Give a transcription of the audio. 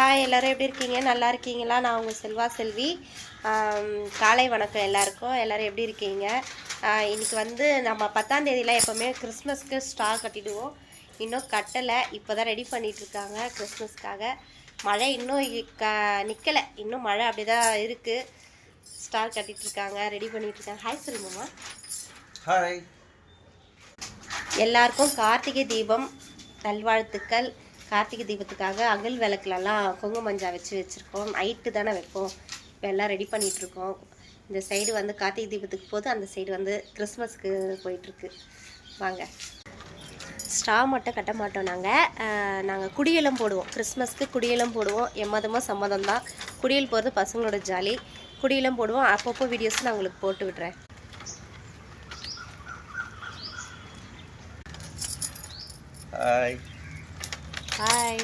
Hi எல்லாரும் எப்படி இருக்கீங்க? நல்லா இருக்கீங்களா? நான் உங்கள் செல்வா செல்வி. காலை வணக்கம் எல்லாருக்கும். எல்லாரும் எப்படி இருக்கீங்க? ஆ, இன்னைக்கு வந்து நம்ம பத்தாம் தேதியில் எப்போவுமே கிறிஸ்மஸ்க்கு ஸ்டார் கட்டிடுவோம். இன்னும் கட்டலை. இப்போ தான் ரெடி பண்ணிட்டு இருக்காங்க கிறிஸ்மஸ்க்காக. மழை இன்னும் க நிற்கலை இன்னும் மழை அப்படி தான் இருக்குது ஸ்டார் கட்டிட்டு இருக்காங்க ரெடி பண்ணிட்டு இருக்காங்க ஹாய் சொல்லுங்கம்மா ஹாய் எல்லாருக்கும் கார்த்திகை தீபம் நல்வாழ்த்துக்கள். கார்த்திகை தீபத்துக்காக அகல் விளக்குலலாம் கொங்கு மஞ்சா வச்சு வச்சுருக்கோம். நைட்டு தானே வைப்போம். இப்போ எல்லாம் ரெடி பண்ணிகிட்ருக்கோம் இந்த சைடு வந்து கார்த்திகை தீபத்துக்கு போது அந்த சைடு வந்து கிறிஸ்மஸ்க்கு போயிட்டுருக்கு. வாங்க. ஸ்ட்ரா மட்டும் கட்ட மாட்டோம் நாங்கள் நாங்கள் குடியெல்லாம் போடுவோம். கிறிஸ்மஸ்க்கு குடியெல்லாம் போடுவோம். எம்மதமாக சம்மதம் தான் குடியல் போகிறது பசங்களோட ஜாலி குடியெல்லாம் போடுவோம். அப்பப்போ வீடியோஸ் நான் உங்களுக்கு போட்டு விடுறேன். Hi hi